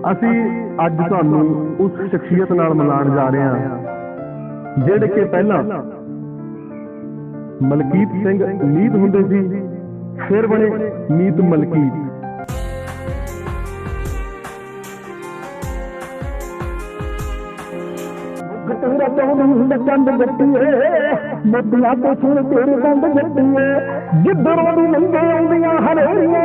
ਅਸੀਂ ਅੱਜ ਤੁਹਾਨੂੰ ਉਸ ਸ਼ਖਸੀਅਤ ਨਾਲ ਮਿਲਾਉਣ ਜਾ ਰਹੇ ਹਾਂ, ਜਿਹੜੇ ਕਿ ਪਹਿਲਾਂ ਮਲਕੀਤ ਸਿੰਘ ਨੀਤ ਹੁੰਦੇ ਸੀ, ਫਿਰ ਬਣੇ ਮੀਤ ਮਲਕੀਤ। ਤੇਰਾ ਚਾਹੁੰਦੀ ਹੁੰਦਾ ਚੰਦ ਜੱਟੀਏ ਮੱਦੀਆਂ ਤੋਂ ਸੁਣ ਤੇਰੇ ਦੰਦ ਜੱਟੀਏ ਜਿੱਧਰੋਂ ਦੀ ਲੰਘੇ ਆਉਂਦੀਆਂ ਹਨੇਰੀਆਂ।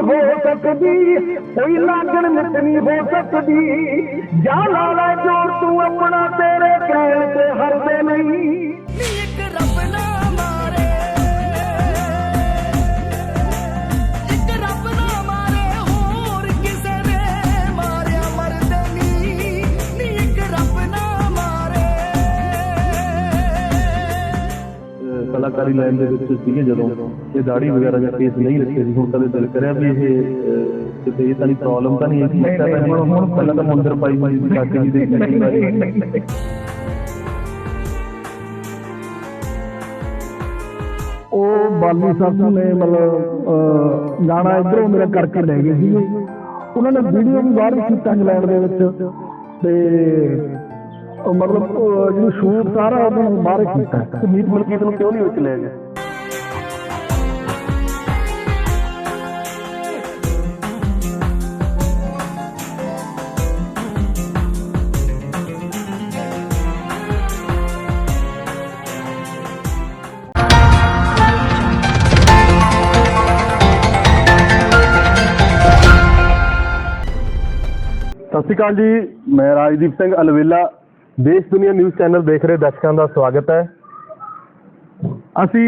ਜਿਤਨੀ ਹੋ ਸਕਦੀ, ਕੋਈ ਲਾਗਣ ਮਿਟਣੀ ਹੋ ਸਕਦੀ। ਜਾ ਲਾ ਲੈ ਜੋਰ ਤੂੰ ਆਪਣਾ ਤੇਰੇ ਕਹਿਣ ਤੇ ਹਰਦੇ ਨਹੀਂ। ਅਹ ਕਲਾਕਾਰੀ ਲਾਈਨ ਦੇ ਵਿੱਚ ਸੀਗੇ ਜਦੋਂ। ਇਹ ਦਾੜੀ ਵਗੈਰਾ ਦਾ ਕੇਸ ਨਹੀਂ ਰੱਖੇ ਸੀ। ਹੁਣ ਕਦੇ ਦਿਲ ਕਰਿਆ ਵੀ ਇਹ ਕਿਤੇ ਇਹ ਤਾਂ ਨਹੀਂ ਪ੍ਰੋਬਲਮ ਤਾਂ ਨਹੀਂ ਹੈ ਕਿ ਤਾਂ ਨਹੀਂ ਹੁਣ ਪਹਿਲਾਂ ਤਾਂ ਮੰਦਰ ਪਾਈ ਸੀ ਕਾਕੇ ਜੀ ਦੇ ਕਈ ਉਹ ਬਾਲੀ ਸਾਹਿਬ ਨੇ ਮਤਲਬ ਗਾਣਾ ਇਧਰੋਂ ਮੇਰਾ ਕਰਕੇ ਲੈ ਗਏ ਸੀ ਉਹਨਾਂ ਨੇ ਵੀਡੀਓ ਵੀ ਬਾਹਰ ਕੀਤਾ ਇੰਗਲੈਂਡ ਦੇ ਵਿੱਚ। ਤੇ ਉਹ ਮਤਲਬ ਜਿਹੜੀ ਸ਼ੂਟ ਸਾਰਾ ਉਹਨਾਂ ਬਾਹਰ ਕੀਤਾ। ਤੇ ਮੀਤ ਮਲਕੀਤ ਨੂੰ ਕਿਉਂ ਨਹੀਂ ਵਿੱਚ ਲੈ ਗਏ? ਸਤਿ ਸ਼੍ਰੀ ਅਕਾਲ ਜੀ ਮੈਂ ਰਾਜਦੀਪ ਸਿੰਘ ਅਲਵੇਲਾ ਦੇਸ਼ ਦੁਨੀਆ ਨਿਊਜ਼ ਚੈਨਲ ਦੇਖ ਰਹੇ ਦਰਸ਼ਕਾਂ ਦਾ ਸਵਾਗਤ ਹੈ। ਅਸੀਂ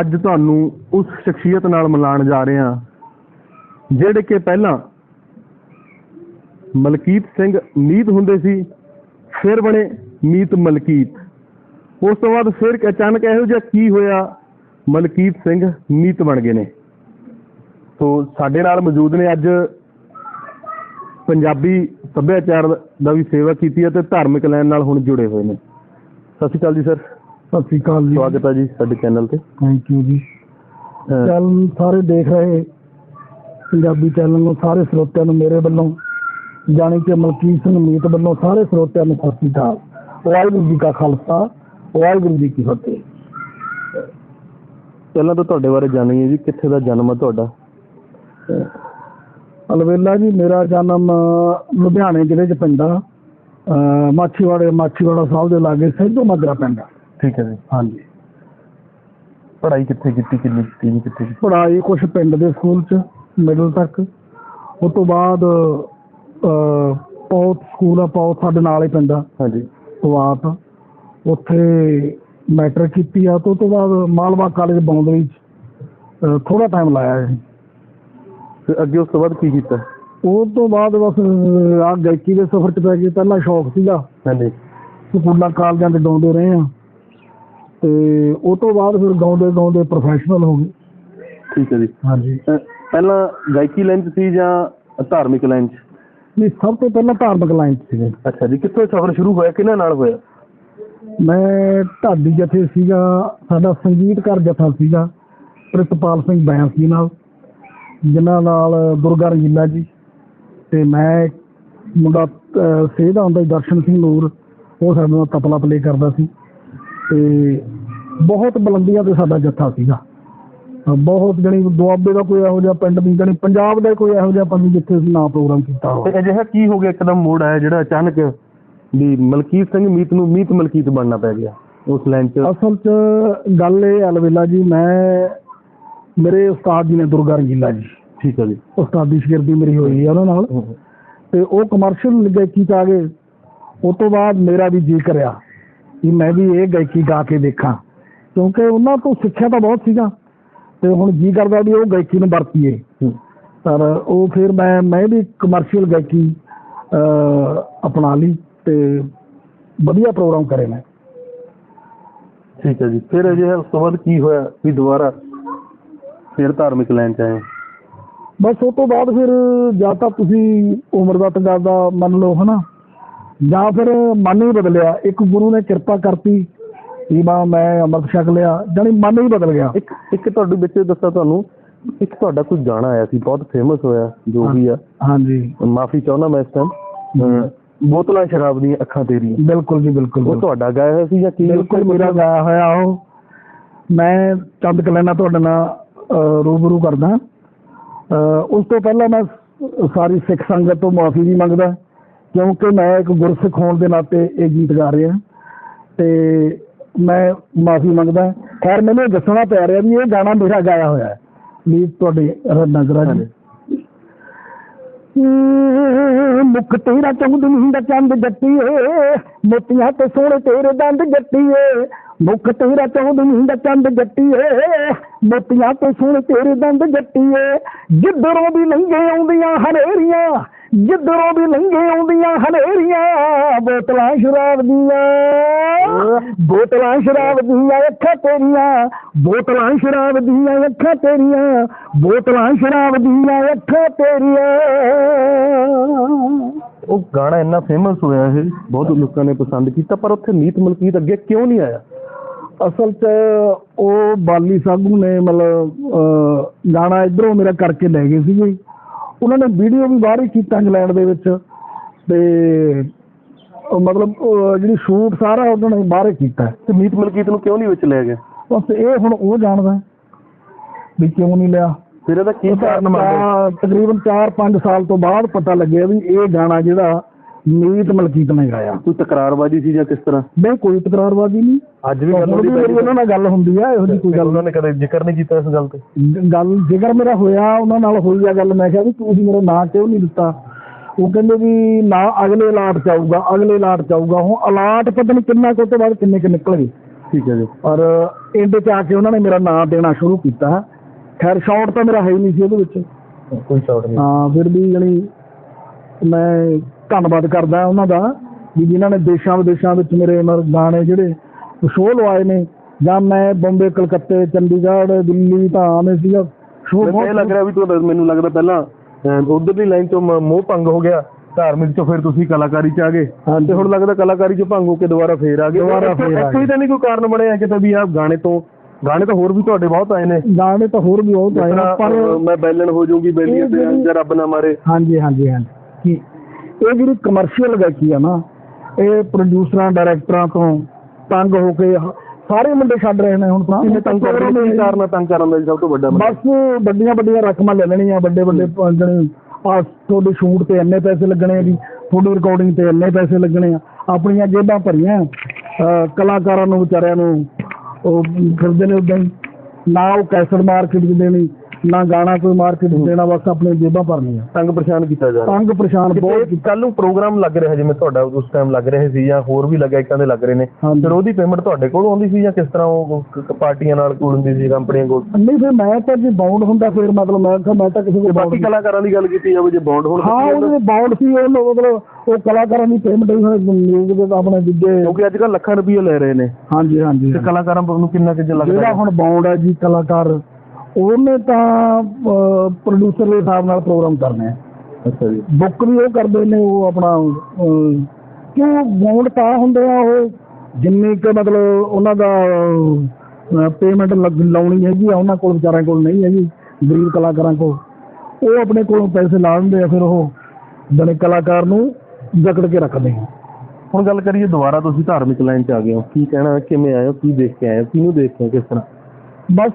ਅੱਜ ਤੁਹਾਨੂੰ ਉਸ ਸ਼ਖਸੀਅਤ ਨਾਲ ਮਿਲਾਉਣ ਜਾ ਰਹੇ ਹਾਂ, ਜਿਹੜੇ ਕਿ ਪਹਿਲਾਂ ਮਲਕੀਤ ਸਿੰਘ ਮੀਤ ਹੁੰਦੇ ਸੀ, ਫਿਰ ਬਣੇ ਮੀਤ ਮਲਕੀਤ। ਉਸ ਤੋਂ ਬਾਅਦ ਫਿਰ ਅਚਾਨਕ ਇਹੋ ਜਿਹਾ ਕੀ ਹੋਇਆ, ਮਲਕੀਤ ਸਿੰਘ ਮੀਤ ਬਣ ਗਏ ਨੇ। ਸੋ ਸਾਡੇ ਨਾਲ ਮੌਜੂਦ ਨੇ ਅੱਜ ਪੰਜਾਬੀ ਸੱਭਿਆਚਾਰ ਦਾ ਵੀ ਸੇਵਾ ਕੀਤੀ ਹੈ ਤੇ ਧਾਰਮਿਕ ਲਾਈਨ ਨਾਲ ਹੁਣ ਜੁੜੇ ਹੋਏ ਨੇ। ਸਤਿ ਸ਼੍ਰੀ ਅਕਾਲ ਜੀ ਸਰ। ਸਤਿ ਸ੍ਰੀ ਅਕਾਲ ਜੀ। ਸਵਾਗਤ ਹੈ ਜੀ ਸਾਡੇ ਚੈਨਲ ਤੇ। ਥੈਂਕ ਯੂ ਜੀ। ਚੱਲ ਸਾਰੇ ਦੇਖ ਰਹੇ ਪੰਜਾਬੀ ਚੈਨਲ ਨੂੰ ਸਾਰੇ ਸਰੋਤਿਆਂ ਨੂੰ ਮੇਰੇ ਵੱਲੋਂ ਜਾਣੀ ਕਿ ਮਲਕੀਤ ਸਿੰਘ ਮੀਤ ਵੱਲੋਂ ਸਾਰੇ ਸਰੋਤਿਆਂ ਨੂੰ ਸਤਿ ਸ੍ਰੀ ਅਕਾਲ। ਵਾਹਿਗੁਰੂ ਜੀ ਕਾ ਖਾਲਸਾ ਵਾਹਿਗੁਰੂ ਜੀ ਕੀ ਫਤਿਹ। ਪਹਿਲਾਂ ਤਾਂ ਤੁਹਾਡੇ ਬਾਰੇ ਜਾਣੀਏ ਜੀ ਕਿੱਥੇ ਦਾ ਜਨਮ ਹੈ ਤੁਹਾਡਾ? ਅਲਵੇਲਾ ਜੀ ਮੇਰਾ ਜਨਮ ਲੁਧਿਆਣੇ ਜ਼ਿਲ੍ਹੇ 'ਚ ਪੈਂਦਾ ਮਾਛੀਵਾੜੇ ਮਾਛੀਵਾੜਾ ਸਾਹਿਬ ਦੇ ਲਾਗੇ ਸੈਦੋ ਮਗਰਾ ਪੈਂਦਾ ਠੀਕ ਹੈ ਜੀ। ਹਾਂਜੀ। ਪੜ੍ਹਾਈ ਕਿੱਥੇ ਕੀਤੀ ਕਿੰਨੀ ਕੀਤੀ ਜੀ ਕਿੱਥੇ ਕੀਤੀ? ਪੜ੍ਹਾਈ ਕੁਛ ਪਿੰਡ ਦੇ ਸਕੂਲ 'ਚ ਮਿਡਲ ਤੱਕ। ਉਸ ਤੋਂ ਬਾਅਦ ਅਹ, ਪੌਤ ਸਕੂਲ ਆ ਪੌਤ ਸਾਡੇ ਨਾਲ ਹੀ ਪੈਂਦਾ ਹਾਂਜੀ। ਸਵਾਤ ਉੱਥੇ ਮੈਟ੍ਰਿਕ ਕੀਤੀ ਆ। ਤੇ ਤੋਂ ਬਾਅਦ ਮਾਲਵਾ ਕਾਲਜ ਬੌਂਦਰੀ 'ਚ ਥੋੜਾ ਟਾਈਮ ਲਾਇਆ ਹੈ ਤੇ ਅੱਗੇ ਉਸ ਤੋਂ ਬਾਅਦ ਕੀ ਕੀਤਾ? ਉਹ ਤੋਂ ਬਾਅਦ ਬਸ ਆ ਗਾਇਕੀ ਦੇ ਸਫ਼ਰ 'ਚ ਪੈ ਗਏ ਪਹਿਲਾਂ ਸ਼ੌਕ ਸੀਗਾ। ਹਾਂਜੀ। ਸਕੂਲਾਂ ਕਾਲਜਾਂ ਤੇ ਗਾਉਂਦੇ ਰਹੇ ਆ ਤੇ ਉਹ ਤੋਂ ਬਾਅਦ ਫਿਰ ਗਾਉਂਦੇ ਗਾਉਂਦੇ ਪ੍ਰੋਫੈਸ਼ਨਲ ਹੋ ਗਏ। ਠੀਕ ਹੈ ਜੀ। ਹਾਂਜੀ। ਪਹਿਲਾਂ ਗਾਇਕੀ ਲਾਈਨ 'ਚ ਸੀ ਜਾਂ ਧਾਰਮਿਕ ਲਾਈਨ 'ਚ? ਇਹ ਸਭ ਤੋਂ ਪਹਿਲਾਂ ਧਾਰਮਿਕ ਲਾਈਨ 'ਚ ਸੀਗੇ। ਅੱਛਾ ਜੀ ਕਿੱਥੋਂ ਸਫ਼ਰ ਸ਼ੁਰੂ ਹੋਇਆ? ਕਿਹਨਾਂ ਨਾਲ ਹੋਇਆ? ਮੈਂ ਢਾਡੀ ਜਥੇ ਸੀਗਾ ਸਾਡਾ ਸੰਗੀਤਕਾਰ ਜਥਾ ਸੀਗਾ ਪ੍ਰਿਤਪਾਲ ਸਿੰਘ ਬੈਂਸ ਜੀ ਨਾਲ। ਜਿਨ੍ਹਾਂ ਨਾਲ ਦੁਰਗਾ ਰੰਗੀਲਾ ਜੀ ਤੇ ਮੈਂ ਮੁੰਡਾ ਸੇਧ ਆਉਂਦਾ ਸੀ ਦਰਸ਼ਨ ਸਿੰਘ ਨੂਰ ਉਹ ਸਾਡੇ ਨਾਲ ਤਬਲਾ ਪਲੇ ਕਰਦਾ ਸੀ ਤੇ ਬਹੁਤ ਬੁਲੰਦੀਆਂ ਤੇ ਸਾਡਾ ਜੱਥਾ ਸੀਗਾ। ਬਹੁਤ ਜਣੀ ਦੁਆਬੇ ਦਾ ਕੋਈ ਇਹੋ ਜਿਹਾ ਪਿੰਡ ਨਹੀਂ ਜਣੀ ਪੰਜਾਬ ਦਾ ਕੋਈ ਇਹੋ ਜਿਹਾ ਪਿੰਡ ਜਿੱਥੇ ਅਸੀਂ ਨਾ ਪ੍ਰੋਗਰਾਮ ਕੀਤਾ ਹੋਵੇ ਤੇ ਅਜਿਹਾ ਕੀ ਹੋ ਗਿਆ? ਇੱਕਦਮ ਮੋੜ ਆਇਆ ਜਿਹੜਾ ਅਚਾਨਕ ਵੀ ਮਲਕੀਤ ਸਿੰਘ ਮੀਤ ਨੂੰ ਮੀਤ ਮਲਕੀਤ ਬਣਨਾ ਪੈ ਗਿਆ ਉਸ ਲਾਈਨ 'ਚ। ਅਸਲ 'ਚ ਗੱਲ ਇਹ ਅਲਵੇਲਾ ਜੀ ਮੈਂ ਮੇਰੇ ਉਸਤਾਦ ਜੀ ਨੇ ਦੁਰਗਾ ਰੰਗੀਲਾ ਜੀ। ਠੀਕ ਹੈ ਜੀ। ਉਸਤਾਦੀ ਸ਼ਗਿਰਦੀ ਮੇਰੀ ਹੋਈ ਹੈ ਉਹਨਾਂ ਨਾਲ। ਤੇ ਉਹ ਕਮਰਸ਼ੀਅਲ ਗਾਇਕੀ ਚ ਆ ਗਏ ਉਸ ਤੋਂ ਬਾਅਦ ਮੇਰਾ ਵੀ ਜੀ ਕਰਿਆ ਕਿ ਮੈਂ ਵੀ ਇਹ ਗਾਇਕੀ ਗਾ ਕੇ ਦੇਖਾਂ। ਕਿਉਂਕਿ ਉਹਨਾਂ ਤੋਂ ਸਿੱਖਿਆ ਤਾਂ ਬਹੁਤ ਸੀਗਾ। ਤੇ ਹੁਣ ਜੀ ਕਰਦਾ ਵੀ ਉਹ ਗਾਇਕੀ ਨੂੰ ਵਰਤੀਏ। ਪਰ ਉਹ ਫਿਰ ਮੈਂ ਮੈਂ ਵੀ ਕਮਰਸ਼ੀਅਲ ਗਾਇਕੀ ਅਪਣਾ ਲਈ ਤੇ ਵਧੀਆ ਪ੍ਰੋਗਰਾਮ ਕਰੇ ਮੈਂ। ਠੀਕ ਹੈ ਜੀ। ਫਿਰ ਅਜੇ ਉਸ ਤੋਂ ਬਾਅਦ ਕੀ ਹੋਇਆ ਵੀ ਦੁਬਾਰਾ ਫਿਰ ਧਾਰਮਿਕ ਲਾਈਨ ਚ ਆਏ ਬਸ ਉਸ ਤੋਂ ਬਾਅਦ ਫਿਰ ਜਾਂ ਤਾਂ ਤੁਸੀਂ ਉਮਰ ਦਾ ਤਗਾਦਾ ਮੰਨ ਲਓ ਹਨਾ? ਜਾਂ ਫਿਰ ਮਨ ਹੀ ਬਦਲਿਆ। ਇੱਕ ਗੁਰੂ ਨੇ ਕਿਰਪਾ ਕਰਤੀ ਵੀ ਮੈਂ ਮੈਂ ਅੰਮ੍ਰਿਤ ਛਕ ਲਿਆ ਜਾਣੀ ਮਨ ਹੀ ਬਦਲ ਗਿਆ। ਇੱਕ ਇੱਕ ਤੁਹਾਡੇ ਵਿੱਚ ਦੱਸਾਂ ਤੁਹਾਨੂੰ ਇੱਕ ਤੁਹਾਡਾ ਕੋਈ ਗਾਣਾ ਆਇਆ ਸੀ ਬਹੁਤ ਫੇਮਸ ਹੋਇਆ ਜੋ ਵੀ ਆ। ਹਾਂਜੀ। ਮਾਫੀ ਚਾਹੁੰਦਾ ਮੈਂ ਇਸ ਟਾਈਮ ਬੋਤਲਾਂ ਸ਼ਰਾਬ ਦੀਆਂ ਅੱਖਾਂ ਤੇਰੀਆਂ। ਬਿਲਕੁਲ ਜੀ ਬਿਲਕੁਲ। ਉਹ। ਤੁਹਾਡਾ ਗਾਇਆ ਹੋਇਆ ਸੀ ਜਾਂ ਕੀ? ਬਿਲਕੁਲ ਮੇਰਾ ਗਾਇਆ ਹੋਇਆ ਉਹ। ਮੈਂ ਚੰਦ ਕਲੈਨਾ ਤੁਹਾਡੇ ਨਾਲ ਰੂਬਰੂ ਕਰਦਾ। ਉਸ ਤੋਂ ਪਹਿਲਾਂ ਮੈਂ ਸਾਰੀ ਸਿੱਖ ਸੰਗਤ ਤੋਂ ਮਾਫੀ ਵੀ ਮੰਗਦਾ, ਕਿਉਂਕਿ ਮੈਂ ਇੱਕ ਗੁਰਸਿੱਖ ਹੋਣ ਦੇ ਨਾਤੇ ਇਹ ਗੀਤ ਗਾ ਰਿਹਾ। ਤੇ ਮੈਂ ਮਾਫੀ ਮੰਗਦਾ। ਖੈਰ, ਮੈਨੂੰ ਇਹ ਦੱਸਣਾ ਪੈ ਰਿਹਾ ਵੀ ਇਹ ਗਾਣਾ ਮੇਰਾ ਗਾਇਆ ਹੋਇਆ ਹੈ। ਪਲੀਜ਼ ਤੁਹਾਡੇ ਨਜ਼ਰਾਂ ਜੀ। ਮੁਖ ਤੇਰਾ ਚੌਂਦਨੀ ਦਾ ਚੰਦ ਜੱਟੀਏ, ਮੋਤੀਆਂ ਤੇ ਸੋਹਣੇ ਤੇਰੇ ਦੰਦ ਜੱਟੀਏ। ਮੁਖ ਤੇਰਾ ਚੌਂਦਨੀ ਦਾ ਚੰਦ ਜੱਟੀਏ, ਮੋਤੀਆਂ ਤੇ ਸੋਹਣੇ ਤੇਰੇ ਦੰਦ ਜੱਟੀਏ। ਜਿੱਧਰੋਂ ਵੀ ਲੰਘੇ ਆਉਂਦੀਆਂ ਹਨੇਰੀਆਂ ਜਿੱਧਰੋਂ ਵੀ ਲੰਘੇ ਆਉਂਦੀਆਂ ਹਨੇਰੀਆਂ ਬੋਤਲਾਂ ਸ਼ਰਾਬ ਦੀਆਂ। ਬੋਤਲਾਂ ਸ਼ਰਾਬ ਦੀਆਂ ਅੱਖਾਂ ਤੇਰੀਆਂ ਬੋਤਲਾਂ ਸ਼ਰਾਬ ਦੀਆਂ ਅੱਖਾਂ ਤੇਰੀਆਂ ਬੋਤਲਾਂ ਸ਼ਰਾਬ ਦੀਆਂ ਅੱਖਾਂ ਤੇਰੀਆਂ। ਉਹ ਗਾਣਾ ਇੰਨਾ ਫੇਮਸ ਹੋਇਆ ਇਹ ਬਹੁਤ ਲੋਕਾਂ ਨੇ ਪਸੰਦ ਕੀਤਾ ਪਰ ਉੱਥੇ ਨੀਤ ਮਲਕੀਤ ਅੱਗੇ ਕਿਉਂ ਨਹੀਂ ਆਇਆ? ਅਸਲ 'ਚ ਉਹ ਬਾਲੀ ਸਾਧੂ ਨੇ ਮਤਲਬ ਗਾਣਾ ਇਧਰੋਂ ਮੇਰਾ ਕਰਕੇ ਲੈ ਗਏ ਸੀਗੇ। ਉਹਨਾਂ ਨੇ ਵੀਡੀਓ ਵੀ ਬਾਹਰ ਹੀ ਕੀਤਾ ਇੰਗਲੈਂਡ ਦੇ ਵਿੱਚ ਤੇ ਮਤਲਬ ਜਿਹੜੀ ਸ਼ੂਟ ਸਾਰਾ ਉਹਨਾਂ ਨੇ ਬਾਹਰ ਹੀ ਕੀਤਾ। ਤੇ ਨੀਤ ਮਲਕੀਤ ਨੂੰ ਕਿਉਂ ਨਹੀਂ ਵਿੱਚ ਲੈ ਗਏ? ਬਸ ਇਹ ਹੁਣ ਉਹ ਜਾਣਦਾ ਵੀ ਕਿਉਂ ਨਹੀਂ ਲਿਆ। ਫਿਰ ਇਹਦਾ ਕੀ ਕਾਰਨ ਮੰਨਦੇ? ਤਕਰੀਬਨ 4-5 ਸਾਲ ਤੋਂ ਬਾਅਦ ਪਤਾ ਲੱਗਿਆ ਵੀ ਇਹ ਗਾਣਾ ਜਿਹੜਾ ਮੀਤ ਮਲਕੀਤ ਨੇ ਗਾਇਆ। ਕੋਈ ਤਕਰਾਰਬਾਜ਼ੀ ਸੀ ਜਾਂ ਕਿਸ ਤਰ੍ਹਾਂ? ਨਹੀਂ ਕੋਈ ਤਕਰਾਰਬਾਜ਼ੀ ਨਹੀਂ। ਅੱਜ ਵੀ ਗੱਲ ਹੁਣ ਵੀ ਮੇਰੀ ਉਹਨਾਂ ਨਾਲ ਗੱਲ ਹੁੰਦੀ ਆ ਇਹੋ ਜਿਹੀ ਕੋਈ ਗੱਲ ਉਹਨਾਂ ਨੇ ਕਦੇ ਜ਼ਿਕਰ ਨਹੀਂ ਕੀਤਾ ਇਸ ਗੱਲ ਤੇ? ਗੱਲ ਜਿਗਰ ਮੇਰਾ ਹੋਇਆ ਉਹਨਾਂ ਨਾਲ ਹੋਈ ਆ ਗੱਲ। ਮੈਂ ਕਿਹਾ ਵੀ ਤੁਸੀਂ ਮੇਰਾ ਨਾਂ ਕਿਉਂ ਨਹੀਂ ਦਿੱਤਾ? ਉਹ ਕਹਿੰਦੇ ਵੀ ਨਾ ਅਗਲੇ ਲਾਟ ਚ ਆਊਗਾ ਅਗਲੇ ਲਾਟ ਚ ਆਊਗਾ। ਹੁਣ ਅਲਾਟ ਪਤਾ ਨਹੀਂ ਕਿੰਨਾ ਕੁ ਤੋਂ ਬਾਅਦ ਕਿੰਨੇ ਕਿ ਨਿਕਲ ਗਏ। ਠੀਕ ਹੈ ਜੀ। ਪਰ ਇੰਡ ਚ ਆ ਕੇ ਉਹਨਾਂ ਨੇ ਮੇਰਾ ਨਾਂ ਦੇਣਾ ਸ਼ੁਰੂ ਕੀਤਾ। ਖੈਰ ਸ਼ਾਰਟ ਤਾਂ ਮੇਰਾ ਹੈ ਹੀ ਨਹੀਂ ਸੀ ਉਹਦੇ ਵਿੱਚ। ਕੋਈ ਸ਼ੌਟ ਨਹੀਂ। ਹਾਂ ਫਿਰ ਵੀ ਜਣੀ ਮੈਂ ਧੰਨਵਾਦ ਕਰਦਾ ਉਹਨਾਂ ਦਾ ਵੀ ਜਿਨ੍ਹਾਂ ਨੇ ਦੇਸ਼ਾਂ ਵਿਦੇਸ਼ਾਂ ਵਿੱਚ ਮੇਰੇ ਮਰ- ਗਾਣੇ ਜਿਹੜੇ ਸ਼ੋਅ ਲਵਾਏ ਨੇ। ਜਾਂ ਮੈਂ ਬੰਬੇ ਕਲਕੱਤੇ ਚੰਡੀਗੜ੍ਹ ਦਿੱਲੀ ਤਾਂ ਆਵੇਂ ਸੀਗਾ। ਸ਼ੋਅ ਮੈਨੂੰ ਇਹ ਲੱਗ ਰਿਹਾ ਵੀ ਤੁਹਾਡਾ ਮੈਨੂੰ ਲੱਗਦਾ ਪਹਿਲਾਂ ਉਧਰਲੀ ਲਾਈਨ ਮ- ਮੋਹ ਭੰਗ ਹੋ ਗਿਆ। ਧਾਰਮਿਕ ਚੋਂ ਫਿਰ ਤੁਸੀਂ ਕਲਾਕਾਰੀ ਚ ਆ ਗਏ। ਤੇ ਹੁਣ ਲੱਗਦਾ ਕਲਾਕਾਰੀ ਚੋਂ ਭੰਗ ਹੋ ਕੇ ਦੁਬਾਰਾ ਫੇਰ ਆ ਗਏ। ਦੁਬਾਰਾ ਫੇਰ ਆ ਹੀ ਤਾਂ ਨਹੀਂ ਕੋਈ ਕਾਰਨ ਬਣਿਆ ਕਿਤੇ ਵੀ ਆ ਗਾਣੇ ਤੋਂ ਗਾਣੇ ਤਾਂ ਹੋਰ ਵੀ ਤੁਹਾਡੇ ਬਹੁਤ ਆਏ ਨੇ। ਗਾਣੇ ਤਾਂ ਹੋਰ ਵੀ ਬਹੁਤ ਆਏ ਨੇ, ਪਰ ਮੈਂ ਬੈਲਨ ਹੋ ਜਾਊਂਗੀ ਬੈਲੀ ਇਹ ਤੇ ਜਾਂ ਰੱਬ ਨਾ ਮਾਰੇ। ਹਾਂਜੀ ਹਾਂਜੀ ਹਾਂਜੀ। ਇਹ ਜਿਹੜੀ ਕਮਰਸ਼ੀਅਲ ਗਾਇਕੀ ਆ ਨਾ ਇਹ ਪ੍ਰੋਡਿਊਸਰਾਂ ਡਾਇਰੈਕਟਰਾਂ ਤੋਂ ਤੰਗ ਹੋ ਕੇ ਸਾਰੇ ਮੁੰਡੇ ਛੱਡ ਰਹੇ ਨੇ ਹੁਣ ਤਾਂ। ਕਿੰਨੇ ਤੰਗ ਕਰਦੇ ਨੇ? ਕੀ ਕਾਰਨ ਤੰਗ ਕਰਨ ਦਾ ਸਭ ਤੋਂ ਵੱਡਾ? ਬਸ ਵੱਡੀਆਂ ਵੱਡੀਆਂ ਰਕਮਾਂ ਲੈ ਲੈਣੀਆਂ ਵੱਡੇ ਵੱਡੇ ਜਣੇ। ਆ ਤੁਹਾਡੇ ਸ਼ੂਟ ਤੇ ਇੰਨੇ ਪੈਸੇ ਲੱਗਣੇ ਆ ਜੀ ਤੁਹਾਡੀ ਰਿਕਾਰਡਿੰਗ ਤੇ ਇੰਨੇ ਪੈਸੇ ਲੱਗਣੇ ਆ। ਆਪਣੀਆਂ ਜੇਬਾਂ ਭਰੀਆਂ। ਕਲਾਕਾਰਾਂ ਨੂੰ ਵਿਚਾਰਿਆਂ ਨੂੰ ਉਹ ਫਿਰਦੇ ਨੇ ਉਦਾਂ ਹੀ। ਨਾ ਉਹ ਕੈਸਟ ਮਾਰਕੀਟ ਦੇਣੀ ਨਾ ਗਾਣਾ ਕੋਈ ਮਾਰਕੀਟ ਦੇਣਾ ਬਸ ਆਪਣੀਆਂ ਜੇਬਾਂ ਭਰਨੀਆਂ। ਤੰਗ ਪਰੇਸ਼ਾਨ ਕੀਤਾ ਜਾ ਰਿਹਾ। ਤੰਗ ਪਰੇਸ਼ਾਨ ਬਹੁਤ ਕੱਲ ਨੂੰ ਪ੍ਰੋਗਰਾਮ ਲੱਗ ਰਿਹਾ ਜਿਵੇਂ ਤੁਹਾਡਾ ਉਸ ਟਾਈਮ ਲੱਗ ਰਿਹਾ ਸੀ ਜਾਂ ਹੋਰ ਵੀ ਲੱਗਾ ਇੱਕਾਂ ਦੇ ਲੱਗ ਰਹੇ ਨੇ। ਫਿਰ ਉਹਦੀ ਪੇਮੈਂਟ ਤੁਹਾਡੇ ਕੋਲ ਆਉਂਦੀ ਸੀ ਜਾਂ ਕਿਸ ਤਰ੍ਹਾਂ ਉਹ ਕ- ਕ- ਪਾਰਟੀਆਂ ਨਾਲ ਕੋਲ ਹੁੰਦੀ ਸੀ ਕੰਪਨੀਆਂ ਕੋਲ? ਨਹੀਂ ਫਿਰ ਮੈਂ ਤਾਂ ਜੇ ਬਾਉਂਡ ਹੁੰਦਾ ਫਿਰ ਮਤਲਬ ਮੈਂ ਕਿਹਾ ਮੈਂ ਤਾਂ ਕਿਸੇ ਤੇ ਕੋਲ ਬਾਕੀ ਕਲਾਕਾਰਾਂ ਦੀ ਗੱਲ ਕੀਤੀ ਜਾਵੇ ਜੇ ਬੌਂਡ ਹੋਣ ਹਾਂ ਕਿਉਂਕਿ ਉਹਦੇ ਬਾਉਂਡ ਸੀ ਉਹ ਮਤਲਬ ਉਹ ਕਲਾਕਾਰਾਂ ਦੀ ਪੇਮੈਂਟ ਨਿਊਜ਼ ਦੇ ਤਾਂ ਆਪਣੇ ਦੂਜੇ ਅੱਜ ਕੱਲ ਲੱਖਾਂ ਰੁਪਏ ਲੈ ਰਹੇ ਨੇ। ਹਾਂਜੀ ਹਾਂਜੀ ਤੇ ਕਲਾਕਾਰਾਂ ਨੂੰ ਕਿੰਨਾ ਕਿੰਨਾ ਲੱਗਦਾ ਜਿਹੜਾ? ਹੁਣ ਬਾਉਂਡ ਹੈ ਜੀ ਕਲਾਕਾਰ ਉਹਨੇ ਤਾਂ ਪ੍ਰੋਡਿਊਸਰ ਦੇ ਹਿਸਾਬ ਨਾਲ ਪ੍ਰੋਗਰਾਮ ਕਰਨੇ ਆ। ਅੱਛਾ ਜੀ। ਬੁੱਕ ਵੀ ਉਹ ਕਰਦੇ ਨੇ ਉਹ ਆਪਣਾ ਕਿਉਂ ਬਾਉਂਡ ਤਾਂ ਹੁੰਦੇ ਆ ਉਹ ਜਿੰਨੀ ਕੁ ਮਤਲਬ ਉਹਨਾਂ ਦਾ ਪੇਮੈਂਟ ਲਾਉਣੀ ਹੈਗੀ ਆ ਉਹਨਾਂ ਕੋਲ ਵਿਚਾਰਿਆਂ ਕੋਲ ਨਹੀਂ ਹੈਗੀ ਗਰੀਬ ਕਲਾਕਾਰਾਂ ਕੋਲ। ਉਹ ਆਪਣੇ ਕੋਲੋਂ ਪੈਸੇ ਲਾ ਦਿੰਦੇ ਆ ਫਿਰ ਉਹ ਜਣੇ ਕਲਾਕਾਰ ਨੂੰ ਜਕੜ ਕੇ ਰੱਖਦੇ ਆ। ਹੁਣ ਗੱਲ ਕਰੀਏ ਦੁਬਾਰਾ ਤੁਸੀਂ ਧਾਰਮਿਕ ਲਾਈਨ 'ਚ ਆ ਗਏ ਹੋ ਕੀ ਕਹਿਣਾ ਕਿਵੇਂ ਆਏ ਹੋ ਕੀ ਦੇਖ ਕੇ ਆਏ ਹੋ ਕਿਹਨੂੰ ਦੇਖ ਕੇ ਕਿਸ ਤਰ੍ਹਾਂ? ਬਸ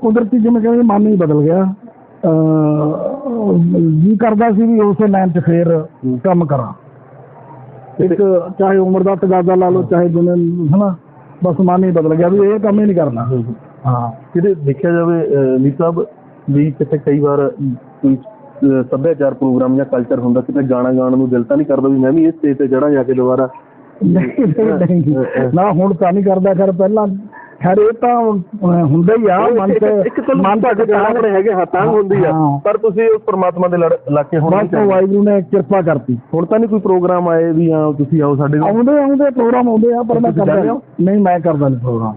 ਕੁਦਰਤੀ ਜਿਵੇਂ ਕਹਿੰਦੇ ਮਨ ਹੀ ਬਦਲ ਗਿਆ। ਜੀ ਕਰਦਾ ਸੀ ਵੀ ਉਸੇ ਲਾਈਨ 'ਚ ਫੇਰ ਕੰਮ ਕਰਾਂ। ਇੱਕ ਚਾਹੇ ਉਮਰ ਦਾ ਤਗਾਜ਼ਾ ਲਾ ਲਓ ਚਾਹੇ ਜਿਵੇਂ ਹਨਾ ਬਸ ਮਨ ਹੀ ਬਦਲ ਗਿਆ ਵੀ ਇਹ ਕੰਮ ਹੀ ਨਹੀਂ ਕਰਨਾ। ਹਾਂ ਕਿਤੇ ਦੇਖਿਆ ਜਾਵੇ ਨੀਤ ਸਾਹਿਬ ਵੀ ਕਿਤੇ ਕਈ ਵਾਰ ਕੋਈ ਸੱਭਿਆਚਾਰ ਪ੍ਰੋਗਰਾਮ ਜਾਂ ਕਲਚਰ ਹੁੰਦਾ ਕਿਤੇ ਗਾਣਾ ਗਾਉਣ ਨੂੰ ਦਿਲ ਤਾਂ ਨਹੀਂ ਕਰਦਾ ਵੀ ਮੈਂ ਵੀ ਇਸ ਸਟੇਜ ਤੇ ਜਾ ਕੇ ਦੁਬਾਰਾ। ਨਹੀਂ ਨਾ ਹੁਣ ਤਾਂ ਨਹੀਂ ਕਰਦਾ ਖੈਰ ਪਹਿਲਾਂ ਖੈਰ ਇਹ ਤਾਂ ਹੁੰਦਾ ਹੀ ਆ ਮਨ ਤੇ ਮਨ ਤੇ ਤਾਂਗ ਹੈਗੇ ਹਾਂ ਤਾਂਗ ਹੁੰਦੀ ਆ। ਪਰ ਤੁਸੀਂ ਉਸ ਪ੍ਰਮਾਤਮਾ ਦੇ ਲੜ ਲਾ ਕੇ ਹੁਣ ਬਸ। ਵਾਹਿਗੁਰੂ ਨੇ ਕਿਰਪਾ ਕਰਤੀ। ਹੁਣ ਤਾਂ ਨਹੀਂ ਕੋਈ ਪ੍ਰੋਗਰਾਮ ਆਏ ਵੀ ਹਾਂ ਤੁਸੀਂ ਆਓ ਸਾਡੇ ਕੋਲ। ਆਉਂਦੇ ਆਉਂਦੇ ਪ੍ਰੋਗਰਾਮ ਆਉਂਦੇ ਆ ਪਰ ਮੈਂ ਕਰਦਾ? ਨਹੀਂ। ਮੈਂ ਕਰਦਾ ਨਹੀਂ ਪ੍ਰੋਗਰਾਮ।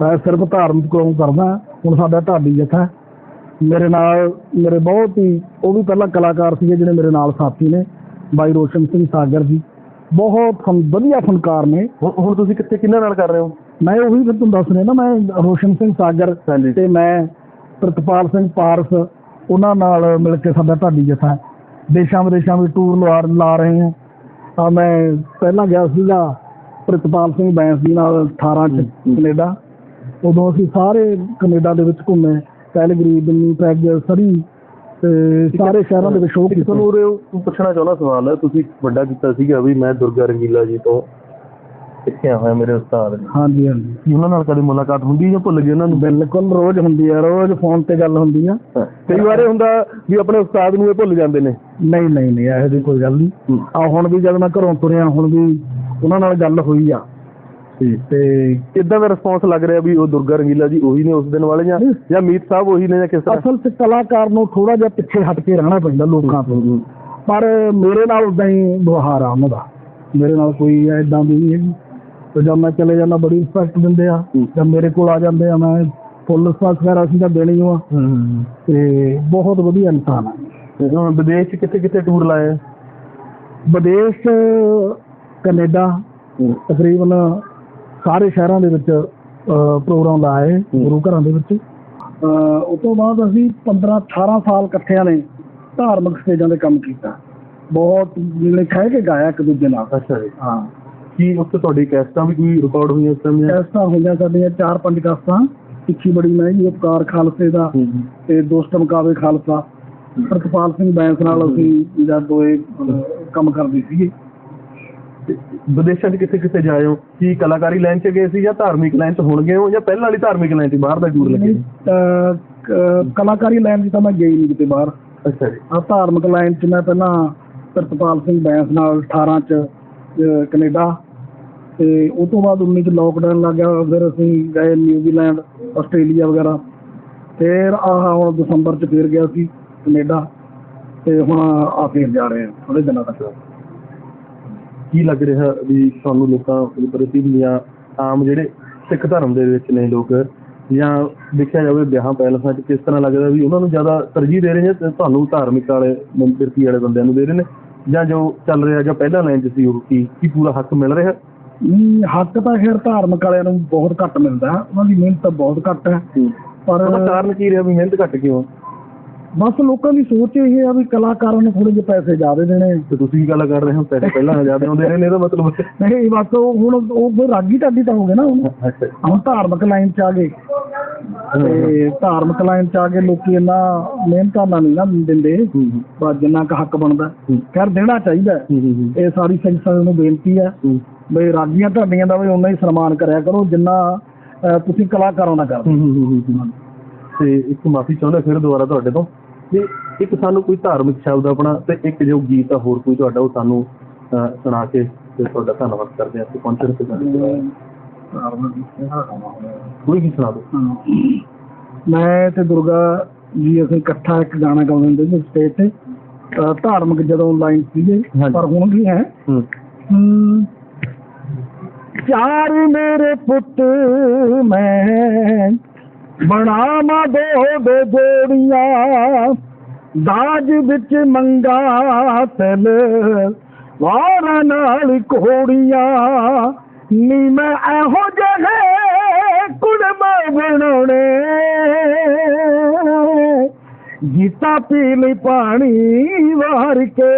ਮੈਂ ਸਿਰਫ ਧਾਰਮਿਕ ਪ੍ਰੋਗਰਾਮ ਕਰਦਾ। ਹੁਣ ਸਾਡਾ ਢਾਡੀ ਜਥਾ ਮੇਰੇ ਨਾਲ ਮੇਰੇ ਬਹੁਤ ਹੀ ਉਹ ਵੀ ਪਹਿਲਾਂ ਕਲਾਕਾਰ ਸੀਗੇ ਜਿਹੜੇ ਮੇਰੇ ਨਾਲ ਸਾਥੀ ਨੇ। ਬਾਈ ਰੋਸ਼ਨ ਸਿੰਘ ਸਾਗਰ ਜੀ। ਬਹੁਤ ਵਧੀਆ ਫਨਕਾਰ ਨੇ। ਹੁਣ ਹੁਣ ਤੁਸੀਂ ਕਿੱਥੇ ਕਿੰਨਾਂ ਨਾਲ ਕਰ ਰਹੇ ਹੋ? ਮੈਂ ਉਹੀ ਫਿਰ ਤੁਹਾਨੂੰ ਦੱਸ ਰਿਹਾ ਨਾ ਮੈਂ ਰੋਸ਼ਨ ਸਿੰਘ ਸਾਗਰ ਹਾਂਜੀ। ਤੇ ਮੈਂ ਪ੍ਰਤਪਾਲ ਸਿੰਘ ਪਾਰਸ ਉਹਨਾਂ ਨਾਲ ਮਿਲ ਕੇ ਸਾਡਾ ਢਾਡੀ ਜਥਾ। ਦੇਸ਼ਾਂ ਵਿਦੇਸ਼ਾਂ ਵਿੱਚ ਟੂਰ ਲਵਾ ਲਾ ਰਹੇ ਹਾਂ। ਆ ਮੈਂ ਪਹਿਲਾਂ ਗਿਆ ਸੀਗਾ ਪ੍ਰਤਪਾਲ ਸਿੰਘ ਬੈਂਸ ਜੀ ਨਾਲ 18 ਚ ਕੈਨੇਡਾ। ਉਦੋਂ ਅਸੀਂ ਸਾਰੇ ਕੈਨੇਡਾ ਦੇ ਵਿੱਚ ਘੁੰਮੇ ਕੈਲਗਰੀ ਦਿੱਲੀ ਪੈਗ ਸਰੀ ਤੇ ਸਾਰੇ ਸ਼ਹਿਰਾਂ ਦੇ ਵਿੱਚ ਸ਼ੋਅ ਕੀਤੇ। ਤੁਹਾਨੂੰ ਉਰੇ ਉਹ ਪੁੱਛਣਾ ਚਾਹੁੰਦਾ ਸਵਾਲ ਹੈ ਤੁਸੀਂ ਵੱਡਾ ਕੀਤਾ ਸੀਗਾ ਵੀ ਮੈਂ ਦੁਰਗਾ ਰੰਗੀਲਾ ਜੀ ਤੋਂ ਸਿੱਖਿਆ ਹੋਇਆ ਮੇਰੇ ਉਸਤਾਦ ਨੇ। ਹਾਂਜੀ ਹਾਂਜੀ। ਕੀ ਉਹਨਾਂ ਨਾਲ ਕਦੇ ਮੁਲਾਕਾਤ ਹੁੰਦੀ ਹੈ ਜਾਂ ਭੁੱਲ ਗਏ ਉਹਨਾਂ ਨੂੰ? ਬਿਲਕੁਲ ਰੋਜ਼ ਹੁੰਦੀ ਆ ਰੋਜ਼ ਫੋਨ ਤੇ ਗੱਲ ਹੁੰਦੀ ਆ। ਕਈ ਵਾਰ ਇਹ ਹੁੰਦਾ ਵੀ ਆਪਣੇ ਉਸਤਾਦ ਨੂੰ ਇਹ ਭੁੱਲ ਜਾਂਦੇ ਨੇ। ਨਹੀਂ ਨਹੀਂ ਨਹੀਂ ਇਹੋ ਜਿਹੀ ਕੋਈ ਗੱਲ ਨਹੀਂ। ਆ ਹੁਣ ਵੀ ਜਦ ਮੈਂ ਘਰੋਂ ਤੁਰਿਆ ਹੁਣ ਵੀ ਉਹਨਾਂ ਨਾਲ ਗੱਲ ਹੋਈ ਆ। ਤੇ ਕਿੱਦਾਂ ਦਾ ਰਿਸਪੌਂਸ ਲੱਗ ਰਿਹਾ ਵੀ ਉਹ ਦੁਰਗਾ ਰੰਗੀਲਾ ਜੀ ਉਹੀ ਨੇ ਉਸ ਦਿਨ ਵਾਲੇ ਜਾਂ ਜਾਂ ਮੀਤ ਸਾਹਿਬ ਉਹੀ ਨੇ ਜਾਂ ਕਿਸ ਤਰ੍ਹਾਂ? ਅਸਲ 'ਚ ਕਲਾਕਾਰ ਨੂੰ ਥੋੜਾ ਜਿਹਾ ਪਿੱਛੇ ਹਟ ਕੇ ਰਹਿਣਾ ਪੈਂਦਾ ਲੋਕਾਂ ਤੋਂ। ਪਰ ਮੇਰੇ ਨਾਲ ਉਦਾਂ ਹੀ ਵਿਵਹਾਰ ਆ ਉਹਨਾਂ ਦਾ। ਮੇਰੇ ਨਾਲ ਕੋਈ ਐਦਾਂ ਦੀ ਨਹੀਂ ਹੈਗੀ। ਤੇ ਜਦ ਮੈਂ ਚਲੇ ਜਾਂਦਾ ਬੜੀ ਰਿਸਪੈਕਟ ਦਿੰਦੇ ਆ। ਜਦ ਮੇਰੇ ਕੋਲ ਆ ਜਾਂਦੇ ਆ ਮੈਂ ਫੁੱਲ ਰਿਸਪੈਕਟ ਵਗੈਰਾ ਅਸੀਂ ਤਾਂ ਦੇਣੀ ਆ। ਤੇ ਬਹੁਤ ਵਧੀਆ ਇਨਸਾਨ ਆ। ਤੇ ਹੁਣ ਵਿਦੇਸ਼ ਕਿੱਥੇ ਕਿੱਥੇ ਟੂਰ ਲਾਏ? ਆ? ਵਿਦੇਸ਼ ਕੈਨੇਡਾ ਤਕਰੀਬਨ ਸਾਰੇ ਸ਼ਹਿਰਾਂ ਦੇ ਵਿੱਚ ਪ੍ਰੋਗਰਾਮ ਲਾਏ ਗੁਰੂ ਘਰਾਂ ਦੇ ਵਿੱਚ। ਉਸ ਤੋਂ ਬਾਅਦ ਅਸੀਂ 15 18 ਸਾਲ ਇਕੱਠਿਆਂ ਨੇ ਧਾਰਮਿਕ ਸਟੇਜਾਂ ਦੇ ਕੰਮ ਕੀਤਾ। ਬਹੁਤ ਜਿਹੜੇ ਕਹਿ ਕੇ ਗਾਇਆ ਇੱਕ ਦੂਜੇ ਨਾਲ। ਅੱਛਾ ਜੀ। ਹਾਂ। ਕੀ ਉੱਥੇ ਤੁਹਾਡੀ ਕੈਸਟਾਂ ਵੀ ਕੋਈ ਰਿਕਾਰਡ ਹੋਈਆਂ ਉਸ ਸਮੇਂ? ਕੈਸਟਾਂ ਹੋਈਆਂ ਸਾਡੀਆਂ ਚਾਰ ਪੰਜ ਕਾਸਤਾਂ ਸਿੱਖੀ ਬੜੀ ਮਹਿੰਗੀ ਉਪਕਾਰ ਖਾਲਸੇ ਦਾ ਤੇ ਦੋਸਤ ਮਕਾਵੇ ਖਾਲਸਾ। ਪ੍ਰਤਪਾਲ ਸਿੰਘ ਬੈਂਸ ਨਾਲ ਅਸੀਂ ਜਦ ਦੋਏ ਕੰਮ ਕਰਦੇ ਸੀਗੇ। ਵਿਦੇਸ਼ਾਂ 'ਚ ਕਿੱਥੇ ਕਿੱਥੇ ਜਾਏ ਹੋ? ਕੀ ਕਲਾਕਾਰੀ ਲਾਈਨ 'ਚ ਗਏ ਸੀ ਜਾਂ ਧਾਰਮਿਕ ਲਾਈਨ 'ਚ ਹੁਣ ਗਏ ਹੋ ਜਾਂ ਪਹਿਲਾਂ ਵਾਲੀ ਧਾਰਮਿਕ ਲਾਈਨ 'ਚ ਬਾਹਰ ਦਾ ਟੂਰ ਲੱਗੇ ਕਲਾਕਾਰੀ ਲਾਈਨ 'ਚ ਤਾਂ ਮੈਂ ਗਈ ਨਹੀਂ ਕਿਤੇ ਬਾਹਰ। ਅੱਛਾ ਜੀ। ਆ ਧਾਰਮਿਕ ਲਾਈਨ 'ਚ ਮੈਂ ਪਹਿਲਾਂ ਪ੍ਰਤਪਾਲ ਸਿੰਘ ਬੈਂਸ ਨਾਲ 18 'ਚ ਕੈਨੇਡਾ। ਤੇ ਉਸ ਤੋਂ ਬਾਅਦ 19 'ਚ ਲੋਕਡਾਊਨ ਲੱਗ ਗਿਆ। ਫਿਰ ਅਸੀਂ ਗਏ ਨਿਊਜ਼ੀਲੈਂਡ, ਆਸਟ੍ਰੇਲੀਆ ਵਗੈਰਾ। ਫਿਰ ਆਹ ਹੁਣ ਦਸੰਬਰ 'ਚ ਫੇਰ ਗਿਆ ਸੀ ਕੈਨੇਡਾ। ਤੇ ਹੁਣ ਆ ਫੇਰ ਜਾ ਰਹੇ ਹਾਂ ਥੋੜੇ ਦਿਨਾਂ ਤੱਕ। ਕੀ ਲੱਗ ਰਿਹਾ ਵੀ ਤੁਹਾਨੂੰ ਲੋਕਾਂ ਪ੍ਰਤੀ ਵੀ ਜਾਂ ਆਮ ਜਿਹੜੇ ਸਿੱਖ ਧਰਮ ਦੇ ਵਿੱਚ ਨੇ ਲੋਕ, ਜਾਂ ਦੇਖਿਆ ਜਾਵੇ ਵਿਆਹਾਂ ਪੈਲਸਾਂ 'ਚ ਕਿਸ ਤਰ੍ਹਾਂ ਲੱਗਦਾ ਵੀ ਉਹਨਾਂ ਨੂੰ ਜ਼ਿਆਦਾ ਤਰਜੀਹ ਦੇ ਰਹੇ ਨੇ ਤੇ ਤੁਹਾਨੂੰ ਧਾਰਮਿਕ ਵਾਲੇ ਮੰਤਰਤੀ ਵਾਲੇ ਬੰਦਿਆਂ ਨੂੰ ਦੇ ਰਹੇ ਨੇ? ਜਾਂ ਜੋ ਚੱਲ ਰਿਹਾ ਜਾਂ ਪਹਿਲਾਂ 'ਚ ਸੀ ਉਹ ਕੀ ਕੀ ਪੂਰਾ ਹੱਕ ਮਿਲ ਰਿਹਾ? ਨਹੀਂ, ਹੱਕ ਤਾਂ ਖੈਰ ਧਾਰਮਿਕ ਵਾਲਿਆਂ ਨੂੰ ਬਹੁਤ ਘੱਟ ਮਿਲਦਾ। ਉਹਨਾਂ ਦੀ ਮਿਹਨਤ ਤਾਂ ਬਹੁਤ ਘੱਟ ਹੈ। ਪਰ ਉਹਦਾ ਕਾਰਨ ਕੀ ਰਿਹਾ ਵੀ ਮਿਹਨਤ ਘੱਟ ਕਿਉਂ? ਬਸ ਲੋਕਾਂ ਦੀ ਸੋਚ ਇਹ ਆ ਵੀ ਕਲਾਕਾਰਾਂ ਨੂੰ ਥੋੜੇ ਜਿਹੇ ਪੈਸੇ ਜ਼ਿਆਦਾ ਦੇਣੇ ਤੇ ਤੁਸੀਂ ਗੱਲ ਕਰ ਰਹੇ ਹੋ ਪੈਸੇ ਪਹਿਲਾਂ ਜ਼ਿਆਦਾ ਆਉਂਦੇ ਨੇ ਇਹਦਾ ਮਤਲਬ ਨਹੀਂ ਬਸ ਉਹ ਹੁਣ ਉਹ ਰਾਗੀ ਢਾਡੀ ਤਾਂ ਹੋ ਗਏ ਨਾ ਹੁਣ। ਧਾਰਮਿਕ ਲਾਈਨ ਚ ਆ ਗਏ। ਤੇ ਧਾਰਮਿਕ ਲਾਈਨ ਚ ਆ ਕੇ ਲੋਕੀ ਇੰਨਾ ਮਿਹਨਤਾਂ ਨਾਲ ਨਹੀਂ ਨਾ ਦਿੰਦੇ। ਬਸ ਜਿੰਨਾ ਕੁ ਹੱਕ ਬਣਦਾ। ਖੈਰ ਦੇਣਾ ਚਾਹੀਦਾ। ਇਹ ਸਾਰੀ ਸੰਗਤ ਨੂੰ ਬੇਨਤੀ ਹੈ ਬਈ ਰਾਗੀਆਂ ਢਾਡੀਆਂ ਦਾ ਵੀ ਉਨਾ ਹੀ ਸਨਮਾਨ ਕਰਿਆ ਕਰੋ ਜਿੰਨਾ ਤੁਸੀਂ ਕਲਾਕਾਰਾਂ ਦਾ ਕਰਦੇ। ਤੇ ਇੱਕ ਮਾਫੀ ਚਾਹੁੰਦਾ ਫਿਰ ਦੁਬਾਰਾ ਤੁਹਾਡੇ ਤੋਂ ਵੀ ਇੱਕ ਸਾਨੂੰ ਕੋਈ ਧਾਰਮਿਕ ਸ਼ਬਦ ਆਪਣਾ ਤੇ ਇੱਕ ਜੋ ਗੀਤ ਆ ਹੋਰ ਕੋਈ ਤੁਹਾਡਾ ਉਹ ਸਾਨੂੰ ਸੁਣਾ ਕੇ ਤੇ ਤੁਹਾਡਾ ਧੰਨਵਾਦ ਕਰਦੇ ਹਾਂ। ਤੇ ਪਹੁੰਚਣ ਤੇ ਕੋਈ ਵੀ ਸੁਣਾ ਦਿਓ। ਮੈਂ ਤੇ ਦੁਰਗਾ ਜੀ ਅਸੀਂ ਇਕੱਠਾ ਇੱਕ ਗਾਣਾ ਗਾਉਂਦੇ ਹੁੰਦੇ ਸੀ ਸਟੇਜ ਤੇ। ਧਾਰਮਿਕ ਜਦੋਂ ਲਾਈਨ ਸੀਗੇ। ਪਰ ਹੁਣ ਵੀ ਹੈ? ਚਾਰ ਮੇਰੇ ਪੁੱਤ ਮੈਂ ਬਣਾਵਾਂ ਦੋ ਦੋ ਜੋੜੀਆਂ। ਦਾਜ ਵਿੱਚ ਮੰਗਾ ਤਲ ਵਾਰਾਂ ਨਾਲ ਘੋੜੀਆਂ। مان ڪ مان بني جيتان پيلي پاڻي ور کي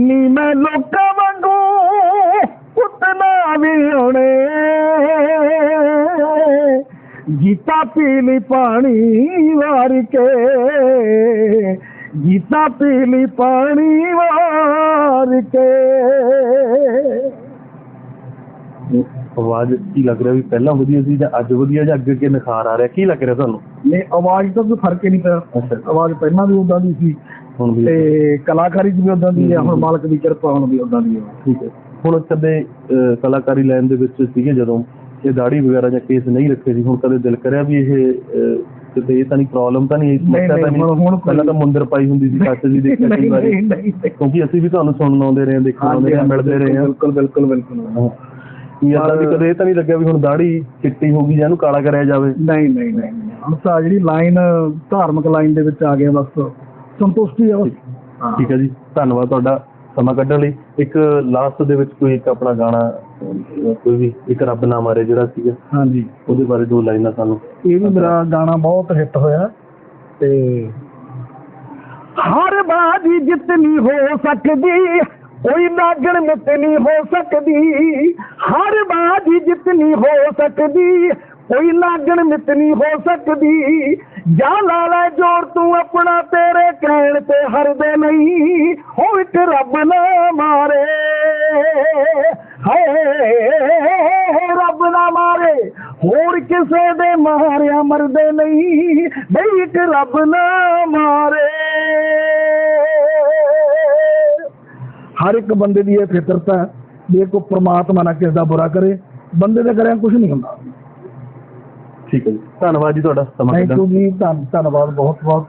ني ميڪ وانگ ڪ ڪٽ مان به گيتا پيلي پاڻي ور کي پيلي پاڻي ورڪي ਆਵਾਜ਼ ਕੀ ਲੱਗ ਰਿਹਾ ਵੀ ਪਹਿਲਾਂ ਵਧੀਆ ਸੀ ਜਾਂ ਅੱਜ ਵਧੀਆ ਜਾਂ ਅੱਗੇ ਅੱਗੇ ਨਿਖਾਰ ਆ ਰਿਹਾ? ਕੀ ਲੱਗ ਰਿਹਾ ਤੁਹਾਨੂੰ? ਨੇ ਆਵਾਜ਼ ਦਾ ਕੋਈ ਫ਼ਰਕ ਹੀ ਨਹੀਂ ਪਿਆ। ਆਵਾਜ਼ ਪਹਿਲਾਂ ਵੀ ਉਦਾਂ ਦੀ ਸੀ ਹੁਣ ਵੀ ਤੇ ਕਲਾਕਾਰੀ ਵੀ ਉਦਾਂ ਦੀ ਹੈ ਹੁਣ ਮਾਲਕ ਦੀ ਕਿਰਪਾ ਹੁਣ ਵੀ ਉਦਾਂ ਦੀ ਹੈ ਠੀਕ ਹੈ। ਹੁਣ ਕਦੇ ਕਲਾਕਾਰੀ ਲਾਈਨ ਦੇ ਵਿੱਚ ਸੀਗੇ ਜਦੋਂ ਇਹ ਦਾੜੀ ਵਗੈਰਾ ਜਾਂ ਕੇਸ ਨਹੀਂ ਰੱਖੇ ਸੀ ਹੁਣ ਕਦੇ ਦਿਲ ਕਰਿਆ ਵੀ ਇਹ ਕਿਤੇ ਇਹ ਤਾਂ ਨਹੀਂ ਪ੍ਰੋਬਲਮ ਤਾਂ ਨਹੀਂ ਸਮੱਸਿਆ ਤਾਂ ਨਹੀਂ, ਨਹੀਂ ਪਹਿਲਾਂ ਤਾਂ ਮੁੰਦਰ ਪਾਈ ਹੁੰਦੀ ਸੀ ਕੱਚ ਦੀ ਦੇਖਿਆ ਕਈ ਨਹੀਂ ਵਾਰੀ। ਨਹੀਂ ਨਹੀਂ ਕਿਉਂਕਿ ਅਸੀਂ ਵੀ ਤੁਹਾਨੂੰ ਸੁਣਨ ਆਉਂਦੇ ਰਹੇ ਦੇਖਣ ਆਉਂਦੇ ਰਹੇ ਮਿਲਦੇ ਰਹੇ ਹਾਂ। ਬਿਲਕੁਲ ਬਿਲਕੁਲ ਬਿਲਕੁਲ। ਕੀ ਏਦਾਂ ਵੀ ਕਦੇ ਇਹ ਤਾਂ ਨਹੀਂ ਲੱਗਿਆ ਵੀ ਹੁਣ ਦਾੜੀ ਚਿੱਟੀ ਹੋ ਗਈ ਜਾਂ ਇਹਨੂੰ ਕਾਲਾ ਕਰਿਆ ਜਾਵੇ। ਨਹੀਂ ਨਹੀਂ ਨਹੀਂ। ਹੁਣ ਤਾਂ ਜਿਹੜੀ ਲਾਈਨ ਧਾਰਮਿਕ ਲਾਈਨ ਦੇ ਵਿੱਚ ਆ ਗਏ ਬਸ। ਸੰਤੁਸ਼ਟੀ ਆ ਬਸ। ਠੀਕ ਹੈ ਜੀ। ਧੰਨਵਾਦ ਤੁਹਾਡਾ ਸਮਾਂ ਕੱਢਣ ਲਈ। ਇੱਕ ਲਾਸਟ ਦੇ ਵਿੱਚ ਕੋਈ ਇੱਕ ਆਪਣਾ ਗਾਣਾ ਅਹ, ਕੋਈ ਵੀ ਇੱਕ ਰੱਬ ਨਾ ਮਾਰੇ ਜਿਹੜਾ ਸੀਗਾ ਹਾਂਜੀ। ਉਹਦੇ ਬਾਰੇ ਦੋ ਲਾਈਨਾਂ ਸਾਨੂੰ ਇਹ ਵੀ ਮੇਰਾ ਗਾਣਾ ਬਹੁਤ ਹਿੱਟ ਹੋਇਆ। ਤੇ ਹਰ ਬਾਜੀ ਜਿਤਨੀ ਹੋ ਸਕਦੀ ਕੋਈ ਨਾਗਣ ਮਿੱਤ ਨਹੀਂ ਹੋ ਸਕਦੀ ਹਰ ਬਾਜੀ ਜਿਤਨੀ ਹੋ ਸਕਦੀ ਕੋਈ ਨਾਗਣ ਮਿੱਤ ਨਹੀਂ ਹੋ ਸਕਦੀ ਜਾ ਲਾ ਲੈ ਜੋਰ ਤੂੰ ਆਪਣਾ ਤੇਰੇ ਕਹਿਣ ਤੇ ਹਰਦੇ ਨਹੀਂ ਹੋ ਇੱਕ ਰੱਬ ਨਾ ਮਾਰੇ ਹਾਏ ਰੱਬ ਨਾ ਮਾਰੇ ਹੋਰ ਕਿਸੇ ਦੇ ਮਾਰਿਆ ਮਰਦੇ ਨਹੀਂ ਬਈ ਇੱਕ ਰੱਬ ਨਾ ਮਾਰੇ ਹਰ ਇੱਕ ਬੰਦੇ ਦੀ ਇਹ ਫਿਤਰਤ ਹੈ ਇਹ ਕੋ ਪ੍ਰਮਾਤਮਾ ਨਾ ਕਿਸੇ ਦਾ ਬੁਰਾ ਕਰੇ ਬੰਦੇ ਦੇ ਕਰਿਆ ਕੁਝ ਨਹੀਂ ਹੁੰਦਾ। ਠੀਕ ਹੈ ਜੀ। ਧੰਨਵਾਦ ਜੀ ਤੁਹਾਡਾ ਸਮਾਂ ਥੈਂਕ ਕੱਢਣ ਯੂ ਜੀ। ਧੰਨ- ਧੰਨਵਾਦ ਬਹੁਤ ਬਹੁਤ